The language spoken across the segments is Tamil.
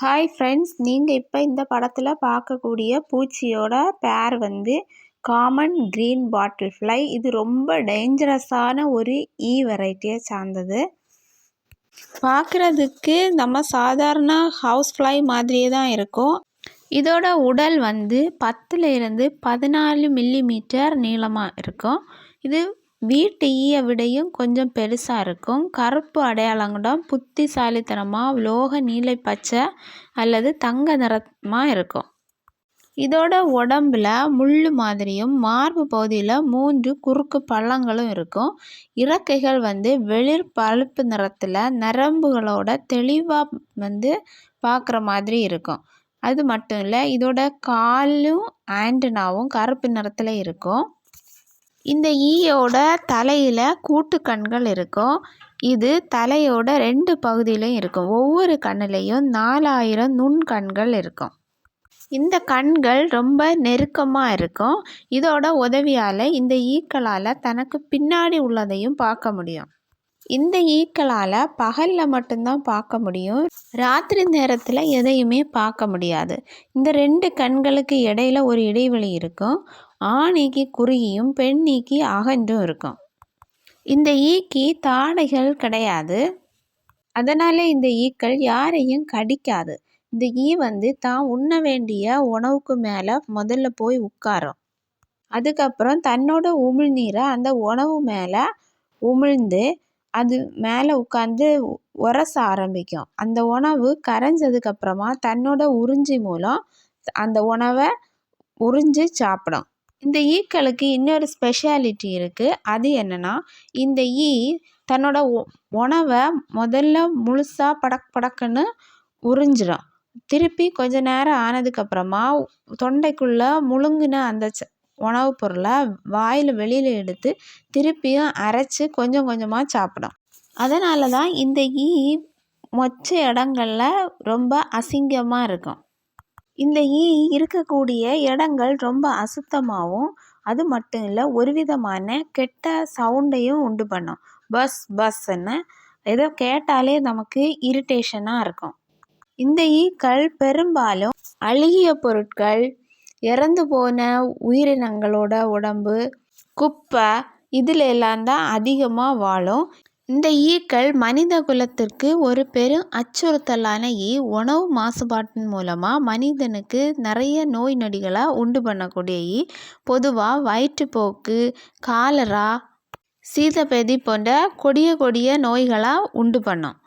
ஹாய் ஃப்ரெண்ட்ஸ் நீங்கள் இப்போ இந்த படத்தில் பார்க்கக்கூடிய பூச்சியோட பேர் வந்து காமன் க்ரீன் பாட்டில் ஃப்ளை இது ரொம்ப டேஞ்சரஸான ஒரு e ஈ வெரைட்டியை சார்ந்தது. பார்க்குறதுக்கு நம்ம சாதாரண ஹவுஸ் ஃப்ளை மாதிரியே தான் இருக்கும். இதோட உடல் வந்து பத்தில் இருந்து பதினாலு மில்லி மீட்டர் நீளமாக இருக்கும். இது வீட்டு ஈயை விடையும் கொஞ்சம் பெருசாக இருக்கும். கருப்பு அடையாளங்குடம் புத்திசாலித்தனமாக உலோக நீலை பச்சை அல்லது தங்க நிறமாக இருக்கும். இதோட உடம்புல முள் மாதிரியும் மார்பு பகுதியில் மூன்று குறுக்கு பள்ளங்களும் இருக்கும். இறக்கைகள் வந்து வெளிர் பழுப்பு நிறத்தில் நரம்புகளோட தெளிவாக வந்து பார்க்குற மாதிரி இருக்கும். அது மட்டும் இல்லை இதோட காலும் ஆண்டனாவும் கருப்பு நிறத்தில் இருக்கும். இந்த ஈயோட தலையில் கூட்டு கண்கள் இருக்கும். இது தலையோட ரெண்டு பகுதியிலையும் இருக்கும். ஒவ்வொரு கண்ணுலேயும் நாலாயிரம் நுண்கண்கள் இருக்கும். இந்த கண்கள் ரொம்ப நெருக்கமாக இருக்கும். இதோட உதவியால் இந்த ஈக்களால் தனக்கு பின்னாடி உள்ளதையும் பார்க்க முடியும். இந்த ஈக்களால் பகலில் மட்டும்தான் பார்க்க முடியும் ராத்திரி நேரத்தில் எதையுமே பார்க்க முடியாது. இந்த ரெண்டு கண்களுக்கு இடையில ஒரு இடைவெளி இருக்கும். ஆணைக்கு குறுகியும் பெண்ணிக்கு அகன்றும் இருக்கும். இந்த ஈக்கி தாடைகள் கிடையாது. அதனால் இந்த ஈக்கள் யாரையும் கடிக்காது. இந்த ஈ வந்து தான் உண்ண வேண்டிய உணவுக்கு மேலே முதல்ல போய் உட்காரும். அதுக்கப்புறம் தன்னோட உமிழ்நீரை அந்த உணவு மேலே உமிழ்ந்து அது மேலே உட்காந்து உரச ஆரம்பிக்கும். அந்த உணவு கரைஞ்சதுக்கப்புறமா தன்னோட உறிஞ்சி மூலம் அந்த உணவை உறிஞ்சி சாப்பிடும். இந்த ஈக்களுக்கு இன்னொரு ஸ்பெஷாலிட்டி இருக்குது அது என்னென்னா இந்த ஈ தன்னோட உணவை முதல்ல முழுசாக படக் படக்குன்னு உறிஞ்சிடும். திருப்பி கொஞ்ச நேரம் ஆனதுக்கப்புறமா தொண்டைக்குள்ளே முழுங்கின அந்த உணவுப் பொருளை வாயில் வெளியில் எடுத்து திருப்பியும் அரைச்சி கொஞ்சம் கொஞ்சமாக சாப்பிடும். அதனால தான் இந்த ஈ மொச்ச இடங்கள்ல ரொம்ப அசிங்கமாக இருக்கும். இந்த ஈ இருக்கக்கூடிய இடங்கள் ரொம்ப அசுத்தமாகவும் அது மட்டும் இல்லை ஒரு விதமான கெட்ட சவுண்டையும் உண்டு பண்ணும். பஸ் பஸ்ன்னு ஏதோ கேட்டாலே நமக்கு இரிட்டேஷனாக இருக்கும். இந்த ஈக்கள் பெரும்பாலும் அழுகிய பொருட்கள் இறந்து போன உயிரினங்களோட உடம்பு குப்பை இதில் எல்லாம் தான் அதிகமாக வாழும். இந்த ஈக்கள் மனித குலத்திற்கு ஒரு பெரும் அச்சுறுத்தலான ஈ உணவு மாசுபாட்டின் மூலமாக மனிதனுக்கு நிறைய நோய் நொடிகளை உண்டு பண்ணக்கூடிய ஈ. பொதுவாக வயிற்றுப்போக்கு காலரா சீதபேதி போன்ற கொடிய கொடிய நோய்களை உண்டு பண்ணும்.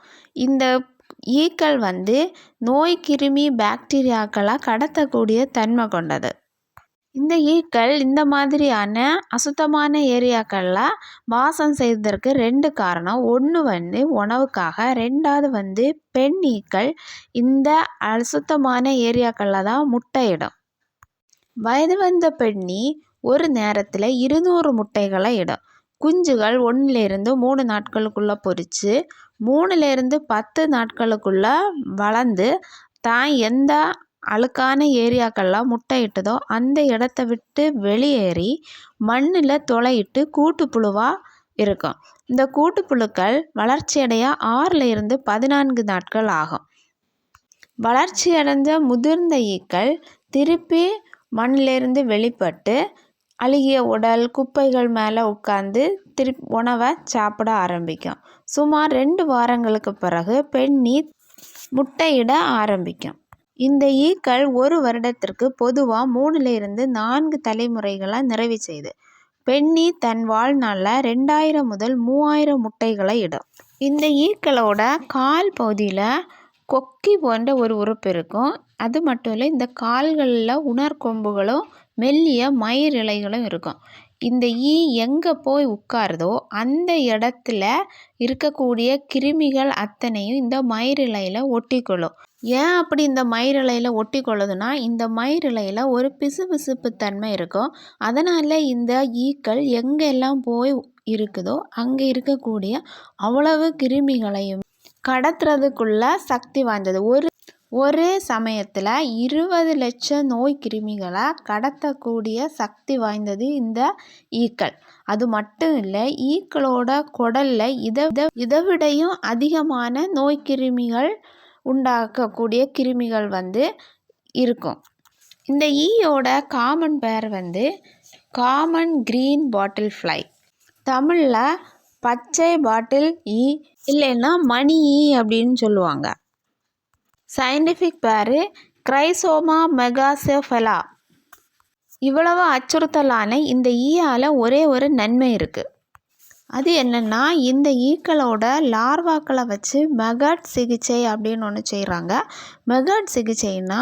இந்த ஈக்கள் வந்து நோய் கிருமி பாக்டீரியாக்களாக கடத்தக்கூடிய தன்மை கொண்டது. இந்த ஈக்கள் இந்த மாதிரியான அசுத்தமான ஏரியாக்களில் வாசம் செய்வதற்கு ரெண்டு காரணம். ஒன்று வந்து உணவுக்காக ரெண்டாவது வந்து பெண் ஈக்கள் இந்த அசுத்தமான ஏரியாக்களில் தான் முட்டையிடும். வயது வந்த பெண்ணி ஒரு நேரத்தில் இருநூறு முட்டைகளை இடும். குஞ்சுகள் ஒன்றுலேருந்து மூணு நாட்களுக்குள்ளே பொறித்து மூணுலேருந்து பத்து நாட்களுக்குள்ளே வளர்ந்து தான் எந்த அழுக்கான ஏரியாக்கள்லாம் முட்டையிட்டதோ அந்த இடத்த விட்டு வெளியேறி மண்ணில் துளையிட்டு கூட்டுப்புழுவாக இருக்கும். இந்த கூட்டுப்புழுக்கள் வளர்ச்சியடைய ஆறில் இருந்து பதினான்கு நாட்கள் ஆகும். வளர்ச்சியடைந்த முதிர்ந்த ஈக்கள் திருப்பி மண்ணிலிருந்து வெளிப்பட்டு அழுகிய உடல் குப்பைகள் மேலே உட்காந்து திருப் உணவை சாப்பிட ஆரம்பிக்கும். சுமார் ரெண்டு வாரங்களுக்கு பிறகு பெண்ணி முட்டையிட ஆரம்பிக்கும். இந்த ஈக்கள் ஒரு வருடத்திற்கு பொதுவாக மூணுலேருந்து நான்கு தலைமுறைகளை நிறைவு செய்து பெண்ணி தன் வாழ்நாளில் ரெண்டாயிரம் முதல் மூவாயிரம் முட்டைகளை இடும். இந்த ஈக்களோட கால் பகுதியில் கொக்கி போன்ற ஒரு உறுப்பு இருக்கும். அது மட்டும் இல்லை இந்த கால்களில் உணர்கொம்புகளும் மெல்லிய மயிர் இலைகளும் இருக்கும். இந்த ஈ எங்கே போய் உட்காருதோ அந்த இடத்துல இருக்கக்கூடிய கிருமிகள் அத்தனையும் இந்த மயிரிழையில் ஒட்டிக்கொள்ளும். ஏன் அப்படி இந்த மயிரிழையில் ஒட்டி கொள்ளுதுன்னா இந்த மயிரிழையில் ஒரு பிசுபிசுப்பு தன்மை இருக்கும். அதனால் இந்த ஈக்கள் எங்கெல்லாம் போய் இருக்குதோ அங்கே இருக்கக்கூடிய அவ்வளவு கிருமிகளையும் கடத்துறதுக்குள்ள சக்தி வாய்ந்தது. ஒரு ஒரே சமயத்தில் இருபது லட்சம் நோய் கிருமிகளை கடத்தக்கூடிய சக்தி வாய்ந்தது இந்த ஈக்கள். அது மட்டும் இல்லை ஈக்களோட குடலில் இதை இதை விடையும் அதிகமான நோய் கிருமிகள் உண்டாக்கக்கூடிய கிருமிகள் வந்து இருக்கும். இந்த ஈயோட காமன் பேர் வந்து காமன் க்ரீன் பாட்டில் ஃப்ளை தமிழில் பச்சை பாட்டில் ஈ e, இல்லைன்னா மணி ஈ அப்படின்னு சொல்லுவாங்க. சயின்டிஃபிக் பேரு கிரைசோமா மெகாசெஃபலா இவ்வளவு அச்சுறுத்தலான இந்த e ஈயால் ஒரே ஒரு நன்மை இருக்குது அது என்னென்னா இந்த e ஈக்களோட லார்வாக்களை வச்சு மெகட் சிகிச்சை அப்படின்னு ஒன்று செய்கிறாங்க மெகட் சிகிச்சைன்னா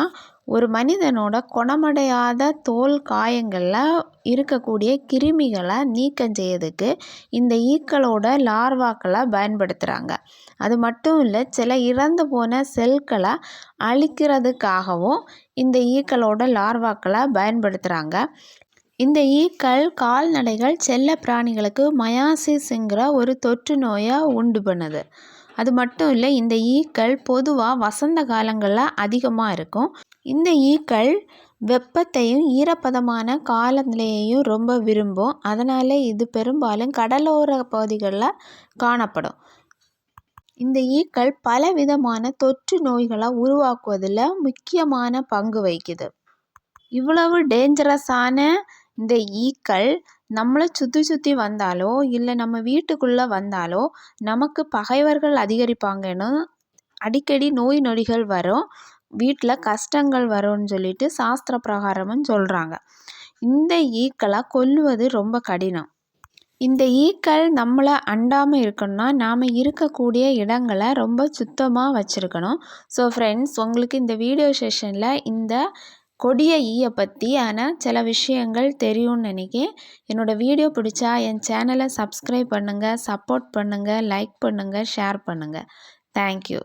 ஒரு மனிதனோட குணமடையாத தோல் காயங்களில் இருக்கக்கூடிய கிருமிகளை நீக்கம் செய்யறதுக்கு இந்த ஈக்களோட லார்வாக்களை பயன்படுத்துகிறாங்க அது மட்டும் இல்லை சில இறந்து போன செல்களை அழிக்கிறதுக்காகவும் இந்த ஈக்களோட லார்வாக்களை பயன்படுத்துகிறாங்க இந்த ஈக்கள் கால்நடைகள் செல்ல பிராணிகளுக்கு மயாசிஸ்ங்கிற ஒரு தொற்று நோயை உண்டு பண்ணுது. அது மட்டும் இல்லை இந்த ஈக்கள் பொதுவாக வசந்த காலங்களில் அதிகமாக இருக்கும். இந்த ஈக்கள் வெப்பத்தையும் ஈரப்பதமான காலநிலையையும் ரொம்ப விரும்பும். அதனால் இது பெரும்பாலும் கடலோர பகுதிகளில் காணப்படும். இந்த ஈக்கள் பலவிதமான தொற்று நோய்களை உருவாக்குவதில் முக்கியமான பங்கு வகிக்குது. இவ்வளவு டேஞ்சரஸான இந்த ஈக்கள் நம்மளை சுற்றி சுற்றி வந்தாலோ இல்லை நம்ம வீட்டுக்குள்ளே வந்தாலோ நமக்கு பகைவர்கள் அதிகரிப்பாங்கன்னு அடிக்கடி நோய் நொடிகள் வரும். வீட்டில் கஷ்டங்கள் வரும்னு சொல்லிட்டு சாஸ்திர பிரகாரமும் சொல்கிறாங்க இந்த ஈக்களை கொல்லுவது ரொம்ப கடினம். இந்த ஈக்கள் நம்மளை அண்டாமல் இருக்கணும்னா நாம் இருக்கக்கூடிய இடங்களை ரொம்ப சுத்தமாக வச்சுருக்கணும். ஸோ ஃப்ரெண்ட்ஸ் உங்களுக்கு இந்த வீடியோ செஷனில் இந்த கொடிய ஈயை பற்றியான சில விஷயங்கள் தெரியும்னு நினைக்கிறேன் என்னோடய வீடியோ பிடிச்சா என் சேனலை சப்ஸ்கிரைப் பண்ணுங்கள் சப்போர்ட் பண்ணுங்கள் லைக் பண்ணுங்கள் ஷேர் பண்ணுங்கள் தேங்க்யூ